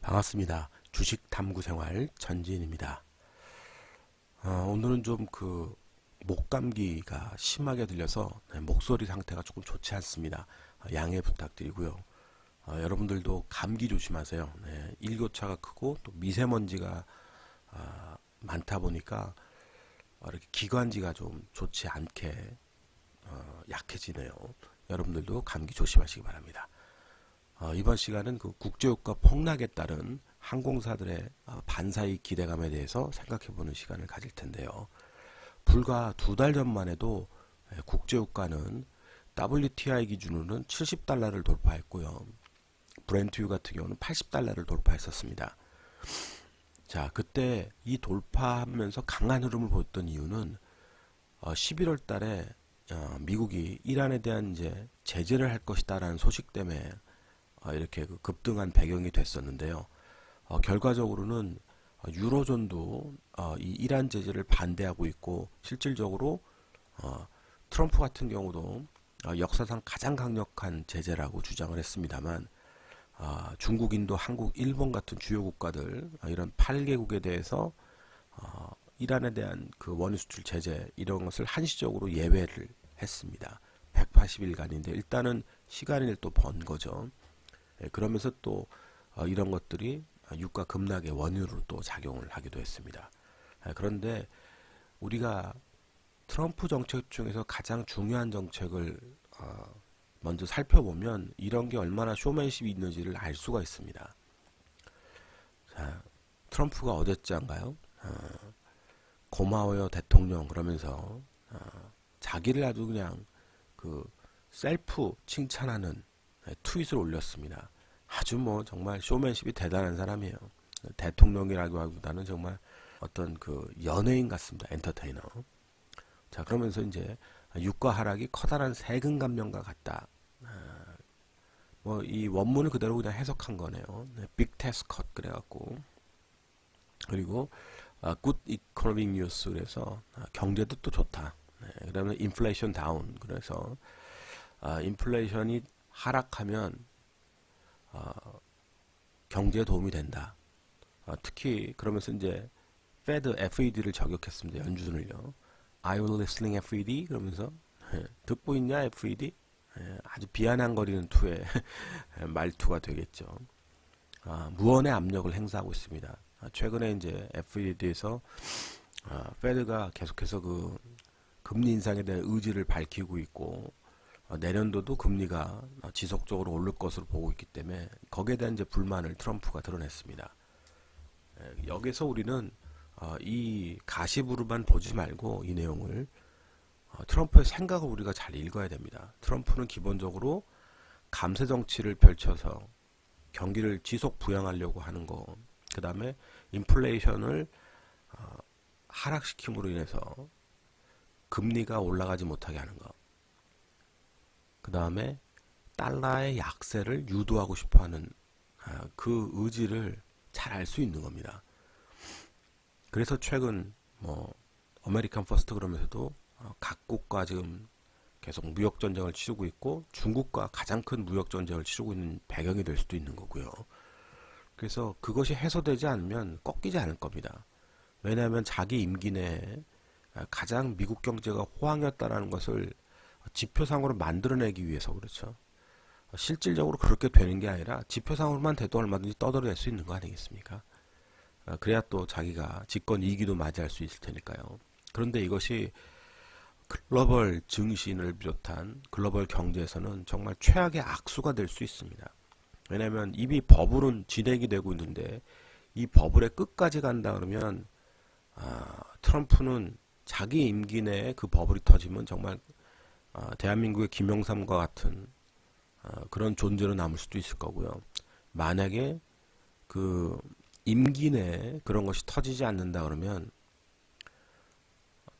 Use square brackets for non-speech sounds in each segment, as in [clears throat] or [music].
반갑습니다. 주식 탐구 생활 전지인입니다. 어, 오늘은 좀 그 목감기가 심하게 들려서 네, 목소리 상태가 조금 좋지 않습니다. 어, 양해 부탁드리고요. 어, 여러분들도 감기 조심하세요. 네, 일교차가 크고 또 미세먼지가 아, 많다 보니까 어, 이렇게 기관지가 좀 좋지 않게 어, 약해지네요. 여러분들도 감기 조심하시기 바랍니다. 어, 이번 시간은 그 국제유가 폭락에 따른 항공사들의 어, 반사익 기대감에 대해서 생각해보는 시간을 가질 텐데요. 불과 두 달 전만 해도 예, 국제유가는 WTI 기준으로는 70달러를 돌파했고요. 브렌트유 같은 경우는 80달러를 돌파했었습니다. 자, 그때 이 돌파하면서 강한 흐름을 보였던 이유는 어, 11월 달에 어, 미국이 이란에 대한 이제 제재를 할 것이다라는 소식 때문에 어, 이렇게 그 급등한 배경이 됐었는데요. 어, 결과적으로는 어, 유로존도 어, 이 이란 제재를 반대하고 있고 실질적으로 어, 트럼프 같은 경우도 어, 역사상 가장 강력한 제재라고 주장을 했습니다만 어, 중국, 인도, 한국, 일본 같은 주요 국가들 어, 이런 8개국에 대해서 어, 이란에 대한 그 원유 수출 제재 이런 것을 한시적으로 예외를 했습니다. 180일간인데 일단은 시간을 또 번 거죠. 예, 그러면서 또 어, 이런 것들이 유가 급락의 원유로 또 작용을 하기도 했습니다. 아, 그런데 우리가 트럼프 정책 중에서 가장 중요한 정책을 어, 먼저 살펴보면 이런 게 얼마나 쇼맨십이 있는지를 알 수가 있습니다. 자, 트럼프가 어제자인가요? 어, 고마워요 대통령 그러면서 어, 자기를 아주 그냥 그 셀프 칭찬하는 네, 트윗을 올렸습니다. 아주 뭐 정말 쇼맨십이 대단한 사람이에요. 대통령이라고 하기보다는 정말 어떤 그 연예인 같습니다. 엔터테이너. 자 그러면서 이제 유가 하락이 커다란 세금 감면과 같다. 뭐이 원문을 그대로 그냥 해석한 거네요. 네, 빅 테스 컷 그래갖고 그리고 아, 굿 이코노믹 뉴스 그래서 아, 경제도 또 좋다. 네, 그다음에 인플레이션 다운 그래서 아, 인플레이션이 하락하면 어, 경제에 도움이 된다. 어, 특히 그러면서 이제 Fed FED를 저격했습니다. 연준을요. Are you listening FED? 그러면서 예, 듣고 있냐 FED? 예, 아주 비아냥거리는 투의 [laughs] 말투가 되겠죠. 아, 무언의 압력을 행사하고 있습니다. 아, 최근에 이제 FED에서 아, 페드가 계속해서 그 금리 인상에 대한 의지를 밝히고 있고 어, 내년도도 금리가 어, 지속적으로 오를 것으로 보고 있기 때문에 거기에 대한 이제 불만을 트럼프가 드러냈습니다. 예, 여기서 우리는 어, 이 가시부르만 보지 말고 이 내용을 트럼프의 생각을 우리가 잘 읽어야 됩니다. 트럼프는 기본적으로 감세 정치를 펼쳐서 경기를 지속 부양하려고 하는 거, 그 다음에 인플레이션을 하락시킴으로 인해서 금리가 올라가지 못하게 하는 것. 그 다음에 달러의 약세를 유도하고 싶어 하는 아, 그 의지를 잘 알 수 있는 겁니다. 그래서 최근 뭐 아메리칸 퍼스트 그러면서도 어, 각국과 지금 계속 무역 전쟁을 치르고 있고 중국과 가장 큰 무역 전쟁을 치르고 있는 배경이 될 수도 있는 거고요. 그래서 그것이 해소되지 않으면 꺾이지 않을 겁니다. 왜냐하면 자기 임기 내에 가장 미국 경제가 호황이었다라는 것을 지표상으로 만들어내기 위해서 그렇죠. 실질적으로 그렇게 되는 게 아니라 지표상으로만 돼도 얼마든지 떠들어낼 수 있는 거 아니겠습니까? 아, 그래야 또 자기가 집권 2기도 맞이할 수 있을 테니까요. 그런데 이것이 글로벌 증신을 비롯한 글로벌 경제에서는 정말 최악의 악수가 될 수 있습니다. 왜냐하면 이미 버블은 진행이 되고 있는데 이 버블의 끝까지 간다 그러면 아, 트럼프는 자기 임기 내에 그 버블이 터지면 정말 어, 대한민국의 김영삼과 같은 어, 그런 존재로 남을 수도 있을 거고요. 만약에 그 임기 내에 그런 것이 터지지 않는다 그러면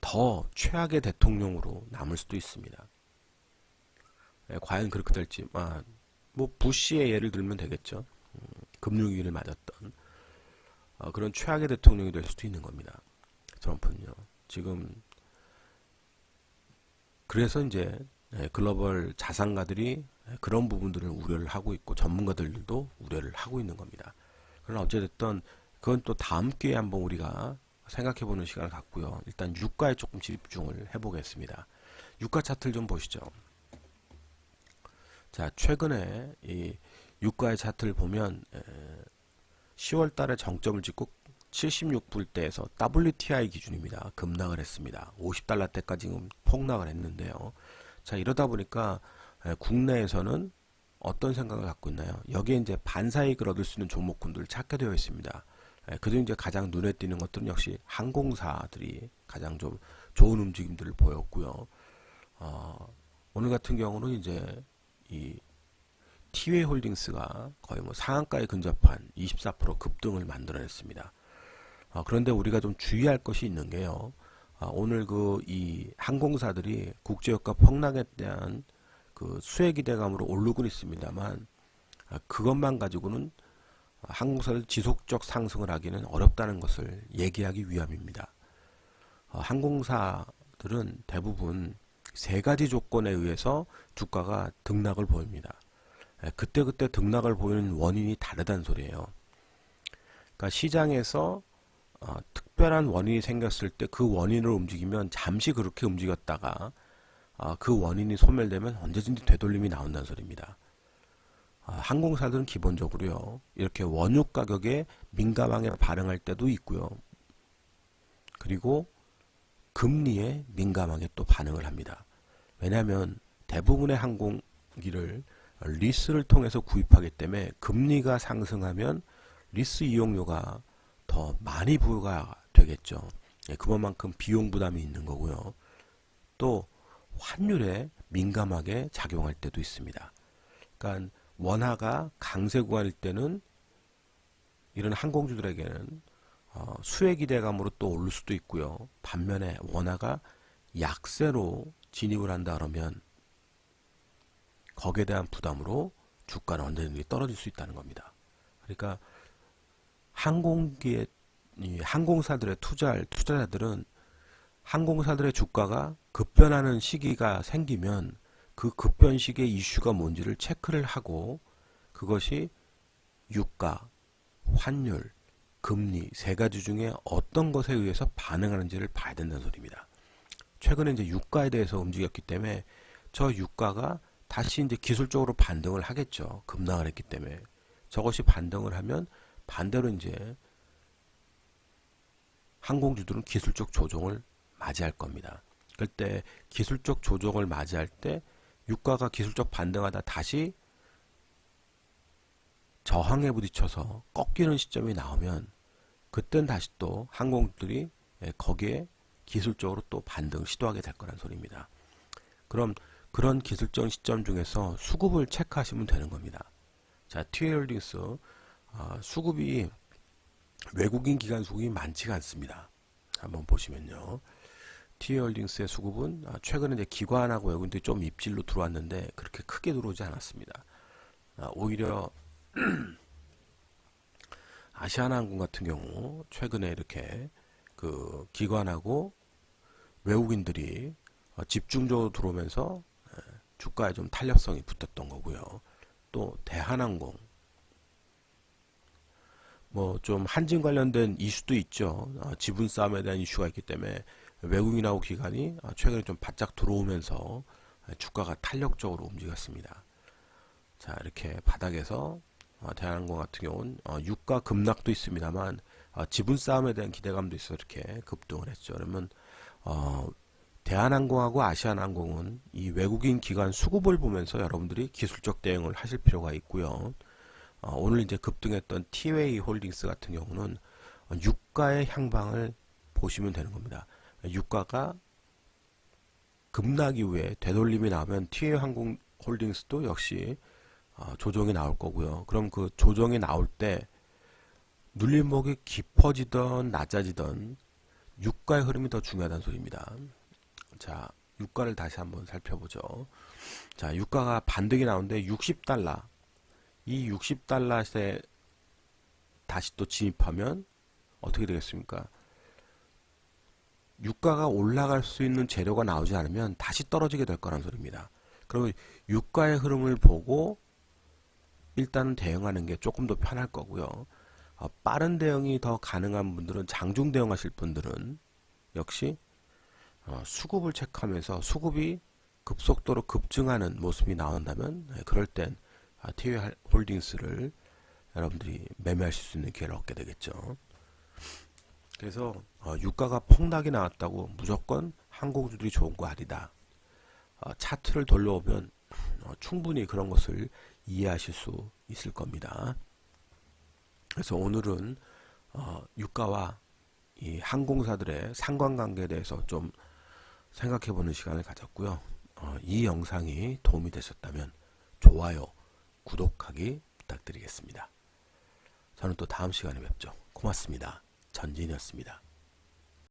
더 최악의 대통령으로 남을 수도 있습니다. 예, 과연 그렇게 될지, 아, 뭐 부시의 예를 들면 되겠죠. 음, 금융위기를 맞았던 어, 그런 최악의 대통령이 될 수도 있는 겁니다. 트럼프는요. 지금 그래서 이제 예, 글로벌 자산가들이 예, 그런 부분들을 우려를 하고 있고 전문가들도 우려를 하고 있는 겁니다. 그러나 어찌됐든 그건 또 다음 기회에 한번 우리가 생각해보는 시간을 갖고요. 일단 유가에 조금 집중을 해보겠습니다. 유가 차트를 좀 보시죠. 자, 최근에 이 유가의 차트를 보면 10월 달에 정점을 찍고 76불대에서 WTI 기준입니다. 급락을 했습니다. 50달러 대까지 지금 폭락을 했는데요. 자, 이러다 보니까 에, 국내에서는 어떤 생각을 갖고 있나요? 여기에 이제 반사이익을 얻을 수 있는 종목군들을 찾게 되어 있습니다. 에, 그중 이제 가장 눈에 띄는 것들은 역시 항공사들이 가장 좀 좋은 움직임들을 보였고요. 어, 오늘 같은 경우는 이제 이 티웨이 홀딩스가 거의 뭐 상한가에 근접한 24% 급등을 만들어냈습니다. 어, 그런데 우리가 좀 주의할 것이 있는 게요. 아, 오늘 그 이 항공사들이 국제유가 폭락에 대한 그 수혜 기대감으로 오르고 있습니다만 아, 그것만 가지고는 항공사들 지속적 상승을 하기는 어렵다는 것을 얘기하기 위함입니다. 어, 항공사들은 대부분 세 가지 조건에 의해서 주가가 등락을 보입니다. 예, 그때 그때 등락을 보이는 원인이 다르다는 소리예요. 그러니까 시장에서 어, 특별한 원인이 생겼을 때 그 원인을 움직이면 잠시 그렇게 움직였다가 어, 그 원인이 소멸되면 언제든지 되돌림이 나온다는 소리입니다. 어, 항공사들은 기본적으로요 이렇게 원유 가격에 민감하게 반응할 때도 있고요. 그리고 금리에 민감하게 또 반응을 합니다. 왜냐하면 대부분의 항공기를 리스를 통해서 구입하기 때문에 금리가 상승하면 리스 이용료가 더 많이 부여가 되겠죠. 예, 그것만큼 비용 부담이 있는 거고요. 또 환율에 민감하게 작용할 때도 있습니다. 그러니까 원화가 강세 구간일 때는 이런 항공주들에게는 어, 수혜 기대감으로 또 오를 수도 있고요. 반면에 원화가 약세로 진입을 한다 그러면 거기에 대한 부담으로 주가는 언제든지 떨어질 수 있다는 겁니다. 그러니까 항공기에 이 항공사들의 투자할 투자자들은 항공사들의 주가가 급변하는 시기가 생기면 그 급변 시기의 이슈가 뭔지를 체크를 하고 그것이 유가, 환율, 금리 세 가지 중에 어떤 것에 의해서 반응하는지를 봐야 된다는 소리입니다. 최근에 이제 유가에 대해서 움직였기 때문에 저 유가가 다시 이제 기술적으로 반등을 하겠죠. 급락을 했기 때문에 저것이 반등을 하면 반대로 이제 항공주들은 기술적 조정을 맞이할 겁니다. 그때 기술적 조정을 맞이할 때 유가가 기술적 반등하다 다시 저항에 부딪혀서 꺾이는 시점이 나오면 그땐 다시 또 항공들이 거기에 기술적으로 또 반등 시도하게 될 거란 소리입니다. 그럼 그런 기술적 시점 중에서 수급을 체크하시면 되는 겁니다. 자, 티웨이홀딩스 어, 수급이 외국인 기관 수급이 많지가 않습니다. 한번 보시면요. 티웨이홀딩스의 수급은 아, 최근에 이제 기관하고 외국인들이 좀 입질로 들어왔는데 그렇게 크게 들어오지 않았습니다. 아, 오히려 [clears throat] 아시아나항공 같은 경우 최근에 이렇게 그 기관하고 외국인들이 어, 집중적으로 들어오면서 주가에 좀 탄력성이 붙었던 거고요. 또 대한항공 뭐 좀 한진 관련된 이슈도 있죠. 어, 지분 싸움에 대한 이슈가 있기 때문에 외국인하고 기관이 어, 최근에 좀 바짝 들어오면서 주가가 탄력적으로 움직였습니다. 자 이렇게 바닥에서 어, 대한항공 같은 경우는 유가 급락도 있습니다만 지분 싸움에 대한 기대감도 있어 이렇게 급등을 했죠. 그러면 대한항공하고 아시아나항공은 이 외국인 기관 수급을 보면서 여러분들이 기술적 대응을 하실 필요가 있고요. 어, 오늘 이제 급등했던 티웨이 홀딩스 같은 경우는 유가의 향방을 보시면 되는 겁니다. 유가가 급락 이후에 되돌림이 나오면 티웨이 항공 홀딩스도 역시 어, 조정이 나올 거고요. 그럼 그 조정이 나올 때 눌림목이 깊어지던 낮아지던 유가의 흐름이 더 중요하다는 소리입니다. 자, 유가를 다시 한번 살펴보죠. 자, 유가가 반등이 나오는데 60달러. 이 60달러에 다시 또 진입하면 어떻게 되겠습니까? 유가가 올라갈 수 있는 재료가 나오지 않으면 다시 떨어지게 될 거란 소리입니다. 그러면 유가의 흐름을 보고 일단은 대응하는 게 조금 더 편할 거고요. 어, 빠른 대응이 더 가능한 분들은 장중 대응하실 분들은 역시 어, 수급을 체크하면서 수급이 급속도로 급증하는 모습이 나온다면 네, 그럴 땐 아, TW 홀딩스를 여러분들이 매매하실 수 있는 기회를 얻게 되겠죠. 그래서 어, 유가가 폭락이 나왔다고 무조건 항공주들이 좋은 거 아니다. 어, 차트를 돌려오면 어, 충분히 그런 것을 이해하실 수 있을 겁니다. 그래서 오늘은 어, 유가와 이 항공사들의 상관관계에 대해서 좀 생각해보는 시간을 가졌고요. 어, 이 영상이 도움이 되셨다면 좋아요, 구독하기 부탁드리겠습니다. 저는 또 다음 시간에 뵙죠. 고맙습니다. 전진이었습니다.